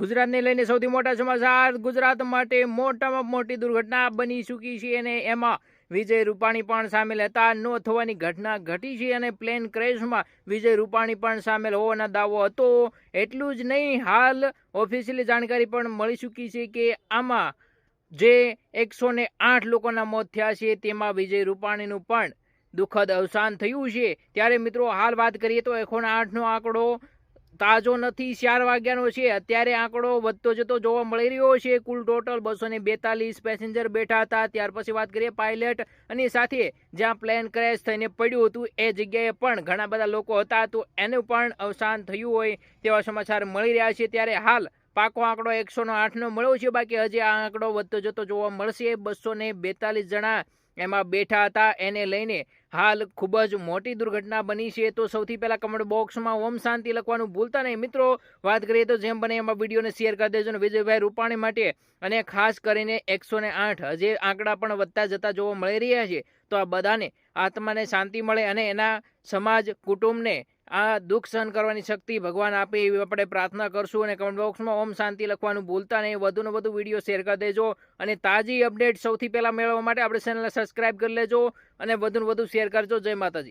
ગુજરાતને લઈને સૌથી મોટા સમાચાર, ગુજરાત માટે મોટામાં મોટી દુર્ઘટના બની ચૂકી છે અને એમાં વિજય રૂપાણી પણ સામેલ હતા. ન થવાની ઘટના ઘટી છે અને પ્લેન ક્રેશમાં વિજય રૂપાણી પણ સામેલ હોવાનો દાવો હતો. એટલું જ નહીં, હાલ ઓફિશિયલી જાણકારી પણ મળી ચૂકી છે કે આમાં જે એકસો ને આઠ લોકોના મોત થયા છે, તેમાં વિજય રૂપાણીનું પણ દુઃખદ અવસાન થયું છે. ત્યારે મિત્રો, હાલ વાત કરીએ તો એકસો આઠનો આંકડો તાજો નથી, ચાર વાગ્યાનો છે. અત્યારે આંકડો વધતો જતો જોવા મળી રહ્યો છે. કુલ ટોટલ બસો ને બેતાલીસ પેસેન્જર બેઠા હતા. ત્યાર પછી વાત કરીએ પાયલટ અને સાથે જ્યાં પ્લેન ક્રેશ થઈને પડ્યું હતું, એ જગ્યાએ પણ ઘણા બધા લોકો હતા. તો એનું પણ અવસાન થયું હોય તેવા સમાચાર મળી રહ્યા છે. ત્યારે હાલ પાકો આંકડો એકસો નો આઠનો મળ્યો છે. બાકી હજી આ આંકડો વધતો જતો જોવા મળશે. બસો બેતાલીસ જણા એમાં બેઠા હતા. એને લઈને હાલ ખૂબ જ મોટી દુર્ઘટના બની છે. તો સૌથી પહેલાં કમેન્ટ બોક્સમાં ઓમ શાંતિ લખવાનું ભૂલતા નહીં. મિત્રો, વાત કરીએ તો જેમ બને એમાં વિડીયોને શેર કરી દેજો અને વિજયભાઈ રૂપાણી માટે અને ખાસ કરીને એકસો ને આઠ. હજે આંકડા પણ વધતા જતા જોવા મળી રહ્યા છે. તો આ બધાને આત્માને શાંતિ મળે અને એના સમાજ, કુટુંબને આ દુઃખ સહન કરવાની શક્તિ ભગવાન આપે એવી આપણે પ્રાર્થના કરશું અને કમેન્ટ બોક્સમાં ઓમ શાંતિ લખવાનું ભૂલતા નહીં. વધુને વધુ વીડિયો શેર કરી દેજો અને તાજી અપડેટ સૌથી પહેલાં મેળવવા માટે આપણે ચેનલને સબસ્ક્રાઇબ કરી લેજો અને વધુને વધુ શેર કરજો. જય માતાજી.